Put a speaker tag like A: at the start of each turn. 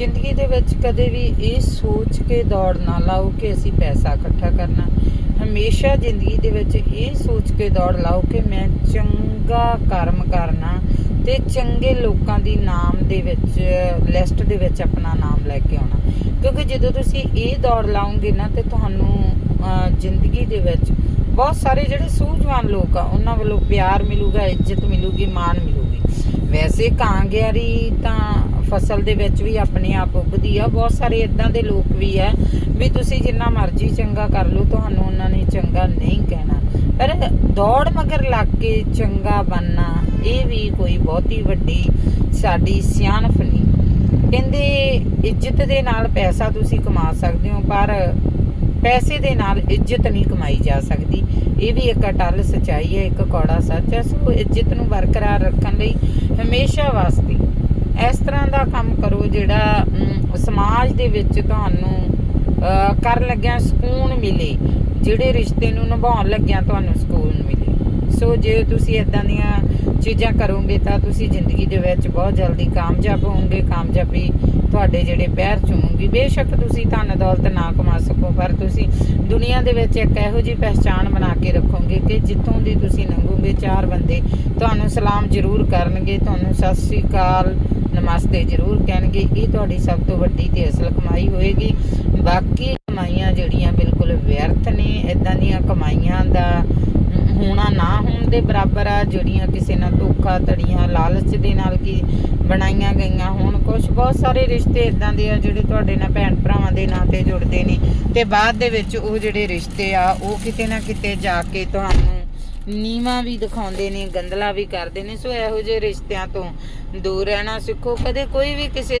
A: ਜ਼ਿੰਦਗੀ ਦੇ ਵਿੱਚ ਕਦੇ ਵੀ ਇਹ ਸੋਚ ਕੇ ਦੌੜ ਨਾ ਲਾਓ ਕਿ ਅਸੀਂ ਪੈਸਾ ਇਕੱਠਾ ਕਰਨਾ। ਹਮੇਸ਼ਾ ਜ਼ਿੰਦਗੀ ਦੇ ਵਿੱਚ ਇਹ ਸੋਚ ਕੇ ਦੌੜ ਲਾਓ ਕਿ ਮੈਂ ਚੰਗਾ ਕਰਮ ਕਰਨਾ ਤੇ ਚੰਗੇ ਲੋਕਾਂ ਦੀ ਨਾਮ ਦੇ ਵਿੱਚ, ਲਿਸਟ ਦੇ ਵਿੱਚ ਆਪਣਾ ਨਾਮ ਲੈ ਕੇ ਆਉਣਾ। ਕਿਉਂਕਿ ਜਦੋਂ ਤੁਸੀਂ ਇਹ ਦੌੜ ਲਾਓਗੇ ਨਾ ਤੇ ਤੁਹਾਨੂੰ ਜ਼ਿੰਦਗੀ ਦੇ ਵਿੱਚ ਬਹੁਤ ਸਾਰੇ ਜਿਹੜੇ ਸੂਝਵਾਨ ਲੋਕ ਆ, ਉਹਨਾਂ ਵੱਲੋਂ ਪਿਆਰ ਮਿਲੂਗਾ, ਇੱਜ਼ਤ ਮਿਲੂਗੀ, ਮਾਣ ਮਿਲੂਗੀ। ਵੈਸੇ ਕਾਂਗਿਆਰੀ ਤਾਂ ਫਸਲ ਦੇ ਵਿੱਚ ਵੀ ਆਪਣੇ ਆਪ ਉੱਗਦੀ ਆ। ਬਹੁਤ ਸਾਰੇ ਇਦਾਂ ਦੇ ਲੋਕ ਵੀ ਆ ਵੀ ਤੁਸੀਂ ਜਿੰਨਾ ਮਰਜ਼ੀ ਚੰਗਾ ਕਰ ਲਓ, ਤੁਹਾਨੂੰ ਉਹਨਾਂ ਨੇ ਚੰਗਾ ਨਹੀਂ ਕਹਿਣਾ। ਪਰ ਦੌੜ ਮਗਰ ਲੱਗ ਕੇ ਚੰਗਾ ਬਣਨਾ, ਇਹ ਵੀ ਕੋਈ ਬਹੁਤੀ ਵੱਡੀ ਸਾਡੀ ਸਿਆਣਪ ਨਹੀਂ। ਕਹਿੰਦੇ ਇੱਜ਼ਤ ਦੇ ਨਾਲ ਪੈਸਾ ਤੁਸੀਂ ਕਮਾ ਸਕਦੇ ਹੋ, ਪਰ ਪੈਸੇ ਦੇ ਨਾਲ ਇੱਜ਼ਤ ਨਹੀਂ ਕਮਾਈ ਜਾ ਸਕਦੀ। ਇਹ ਵੀ ਇੱਕ ਅਟਲ ਸਚਾਈ ਹੈ, ਇੱਕ ਕੌੜਾ ਸੱਚ ਹੈ। ਸੋ ਇੱਜ਼ਤ ਨੂੰ ਬਰਕਰਾਰ ਰੱਖਣ ਲਈ ਹਮੇਸ਼ਾ ਵਾਸਤੇ ਇਸ ਤਰ੍ਹਾਂ ਦਾ ਕੰਮ ਕਰੋ ਜਿਹੜਾ ਸਮਾਜ ਦੇ ਵਿੱਚ ਤੁਹਾਨੂੰ ਅਹ, ਕਰਨ ਲੱਗਿਆ ਸਕੂਨ ਮਿਲੇ ਜਿਹੜੇ ਰਿਸ਼ਤੇ ਨੂੰ ਨਿਭਾਉਣ ਲੱਗਿਆ ਤੁਹਾਨੂੰ ਸਕੂਨ ਮਿਲੇ। ਸੋ ਜੇ ਤੁਸੀਂ ਇਦਾਂ ਦੀਆਂ ਚੀਜ਼ਾਂ ਕਰੋਗੇ ਤਾਂ ਤੁਸੀਂ ਜ਼ਿੰਦਗੀ ਦੇ ਵਿੱਚ ਬਹੁਤ ਜਲਦੀ ਕਾਮਯਾਬ ਹੋਵੋਗੇ। ਕਾਮਯਾਬੀ ਤੁਹਾਡੇ ਜਿਹੜੇ ਪੈਰ ਚੁੰਮੂਗੀ ਬੇਸ਼ੱਕ ਤੁਸੀਂ ਧਨ ਦੌਲਤ ਨਾ ਕਮਾ ਸਕੋ। ਦੁਨੀਆ ਦੇ ਵਿੱਚ ਇੱਕ ਇਹੋ ਜਿਹੀ ਪਹਿਚਾਣ ਬਣਾ ਕੇ ਰੱਖੋਗੇ ਕਿ ਜਿੱਥੋਂ ਦੀ ਤੁਸੀਂ ਲੰਘੋਗੇ ਚਾਰ ਬੰਦੇ, ਤੁਹਾਨੂੰ ਸਲਾਮ ਜ਼ਰੂਰ ਕਰਨਗੇ, ਤੁਹਾਨੂੰ ਸਤਿ ਸ੍ਰੀ ਅਕਾਲ, ਨਮਸਤੇ ਜ਼ਰੂਰ ਕਹਿਣਗੇ। ਇਹ ਤੁਹਾਡੀ ਸਭ ਤੋਂ ਵੱਡੀ ਤੇ ਅਸਲ ਕਮਾਈ ਹੋਏਗੀ। ਬਾਕੀ ਕਮਾਈਆਂ ਜਿਹੜੀਆਂ ਬਿਲਕੁਲ ਵਿਅਰਥ ਨੇ ਇਦਾਂ ਦੀਆਂ ਕਮਾਈਆਂ ਦਾ ਦੇ ਬਰਾਬਰ ਆ, ਜਿਹੜੀਆਂ ਕਿਸੇ ਨਾਲ ਧੋਖਾ ਧੜੀਆਂ, ਲਾਲਚ ਦੇ ਨਾਲ ਕੀ ਬਣਾਈਆਂ ਗਈਆਂ ਹੁਣ ਕੁਝ ਬਹੁਤ ਸਾਰੇ ਰਿਸ਼ਤੇ ਇਦਾਂ ਦੇ ਆ ਜਿਹੜੇ ਤੁਹਾਡੇ ਨਾਲ ਭੈਣ ਭਰਾਵਾਂ ਦੇ ਨਾਂ ਤੇ ਜੁੜਦੇ ਨੇ। ਤੇ ਬਾਅਦ ਦੇ ਵਿੱਚ ਉਹ ਜਿਹੜੇ ਰਿਸ਼ਤੇ ਆ, ਉਹ ਕਿਤੇ ਨਾ ਕਿਤੇ ਜਾ ਕੇ ਤੁਹਾਨੂੰ ਨੀਵਾ ਵੀ ਦਿਖਾਉਂਦੇ ਨੇ ਗੰਦਲਾ ਵੀ ਕਰਦੇ ਨੇ। ਸੋ ਇਹੋ ਜਿਹੇ ਰਿਸ਼ਤਿਆਂ ਤੋਂ ਦੂਰ ਰਹਿਣਾ ਸਿੱਖੋ। ਕਦੇ ਕੋਈ ਵੀ ਕਿਸੇ